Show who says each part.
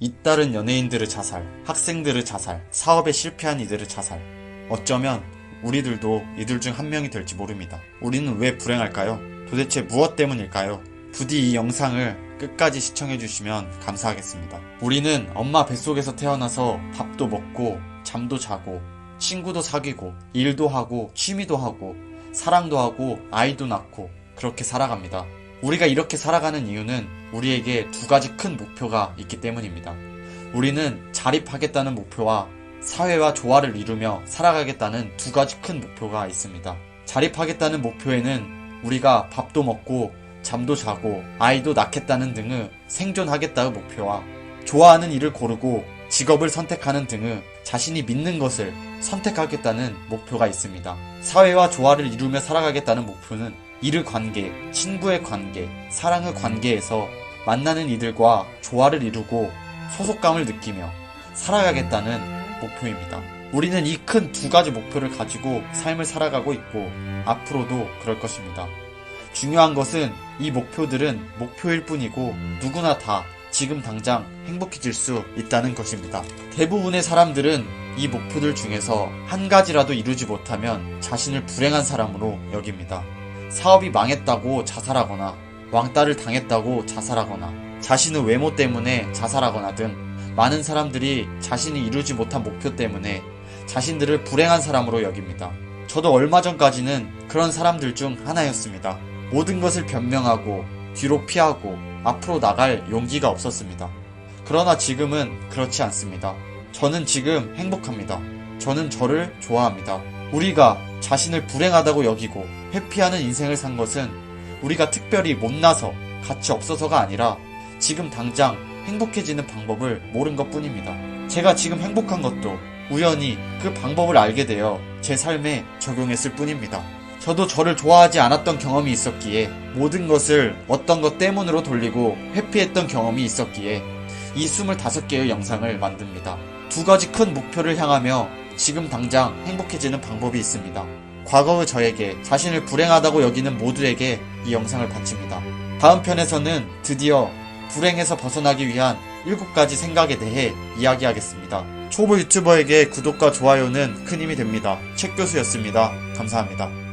Speaker 1: 잇따른 연예인들의 자살, 학생들의 자살, 사업에 실패한 이들의 자살. 어쩌면 우리들도 이들 중 한 명이 될지 모릅니다. 우리는 왜 불행할까요? 도대체 무엇 때문일까요? 부디 이 영상을 끝까지 시청해주시면 감사하겠습니다. 우리는 엄마 뱃속에서 태어나서 밥도 먹고, 잠도 자고, 친구도 사귀고, 일도 하고, 취미도 하고, 사랑도 하고, 아이도 낳고, 그렇게 살아갑니다. 우리가 이렇게 살아가는 이유는 우리에게 두 가지 큰 목표가 있기 때문입니다. 우리는 자립하겠다는 목표와 사회와 조화를 이루며 살아가겠다는 두 가지 큰 목표가 있습니다. 자립하겠다는 목표에는 우리가 밥도 먹고 잠도 자고 아이도 낳겠다는 등의 생존하겠다의 목표와 좋아하는 일을 고르고 직업을 선택하는 등의 자신이 믿는 것을 선택하겠다는 목표가 있습니다. 사회와 조화를 이루며 살아가겠다는 목표는 일의 관계, 친구의 관계, 사랑의 관계에서 만나는 이들과 조화를 이루고 소속감을 느끼며 살아가겠다는 목표입니다. 우리는 이 큰 두 가지 목표를 가지고 삶을 살아가고 있고 앞으로도 그럴 것입니다. 중요한 것은 이 목표들은 목표일 뿐이고 누구나 다 지금 당장 행복해질 수 있다는 것입니다. 대부분의 사람들은 이 목표들 중에서 한 가지라도 이루지 못하면 자신을 불행한 사람으로 여깁니다. 사업이 망했다고 자살하거나 왕따를 당했다고 자살하거나 자신의 외모 때문에 자살하거나 등 많은 사람들이 자신이 이루지 못한 목표 때문에 자신들을 불행한 사람으로 여깁니다. 저도 얼마 전까지는 그런 사람들 중 하나였습니다. 모든 것을 변명하고 뒤로 피하고 앞으로 나갈 용기가 없었습니다. 그러나 지금은 그렇지 않습니다. 저는 지금 행복합니다. 저는 저를 좋아합니다. 우리가 자신을 불행하다고 여기고 회피하는 인생을 산 것은 우리가 특별히 못나서 가치 없어서가 아니라 지금 당장 행복해지는 방법을 모른 것 뿐입니다. 제가 지금 행복한 것도 우연히 그 방법을 알게 되어 제 삶에 적용했을 뿐입니다. 저도 저를 좋아하지 않았던 경험이 있었기에 모든 것을 어떤 것 때문으로 돌리고 회피했던 경험이 있었기에 이 25개의 영상을 만듭니다. 두 가지 큰 목표를 향하며 지금 당장 행복해지는 방법이 있습니다. 과거의 저에게 자신을 불행하다고 여기는 모두에게 이 영상을 바칩니다. 다음 편에서는 드디어 불행에서 벗어나기 위한 7가지 생각에 대해 이야기하겠습니다. 초보 유튜버에게 구독과 좋아요는 큰 힘이 됩니다. 책 교수였습니다. 감사합니다.